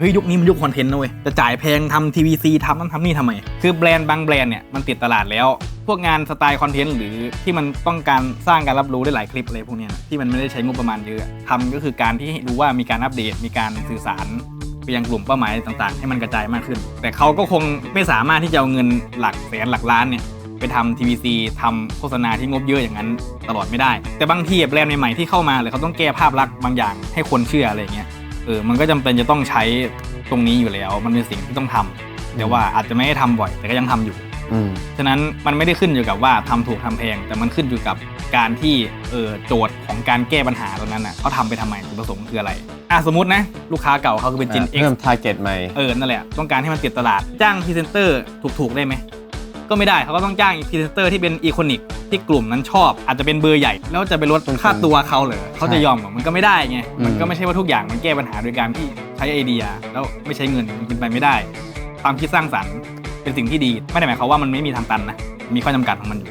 เฮ้ยยุคนี้มันยุคคอนเทนต์นะเว้ยจะจ่ายแพงทำทีวีซีทำนั่นทำนี่ทำไม คือแบรนด์บางแบรนด์เนี่ยมันติดตลาดแล้ว พวกงานสไตล์คอนเทนต์หรือที่มันต้องการสร้างการรับรู้ได้หลายคลิปอะไรพวกนี้ที่มันไม่ได้ใช้งบประมาณเยอะทำก็คือการที่รู้ว่ามีการอัปเดตมีการสื่อสารไปยังกลุ่มเป้าหมายต่างๆ ให้มันกระจายมากขึ้น แต่เขาก็คงไม่สามารถที่จะเอาเงินหลักแสนหลักล้านเนี่ยไปทำทีวีซีทำโฆษณาที่งบเยอะอย่างนั้นตลอดไม่ได้ แต่บางทีแบรนด์ใหม่ๆที่เข้ามาเลยเขาต้องแก้ภาพลักษณ์บางอย่างให้คนเชื่ออะไรอย่างเงี้ย เออมันก็จำเป็นจะต้องใช้ตรงนี้อยู่แล้ว มันเป็นสิ่งที่ต้องทำแต่ว่าอาจจะไม่ได้ทำบ่อยแต่ก็ยังทำอยู่อืมฉะนั้นมันไม่ได้ขึ้นอยู่กับว่าทำถูกทำแพง แต่มันขึ้นอยู่กับการที่เออโจทย์ของการแก้ปัญหาตรงนั้นน่ะเขาทำไปทำไมจุดประสงค์คืออะไรอะสมมตินะลูกค้าเก่าเขาคือเป็น Gen X เพิ่ม target ใหม่เออนั่นแหละต้องการให้มันติดตลาดจ้างพรีเซนเตอร์ถูกๆได้ไหม ก็ไม่ได้เขาก็ต้องจ้างพรีเซนเตอร์ที่เป็นอีโคนิกที่กลุ่มนั้นชอบ อาจจะเป็นเบอร์ใหญ่ แล้วจะไปลดค่าตัวเขาเหรอเขาจะยอมเหรอมันก็ไม่ได้ไงมันก็ไม่ใช่ว่าทุกอย่างมันแก้ปัญหาโดยการที่ใช้ไอเดีย แล้วไม่ใช้เงินมันเป็นไปไม่ได้ ความคิดสร้างสรรค์เป็นสิ่งที่ดี ไม่ได้หมายความว่ามันไม่มีทางตันนะมีข้อจำกัดของมันอยู่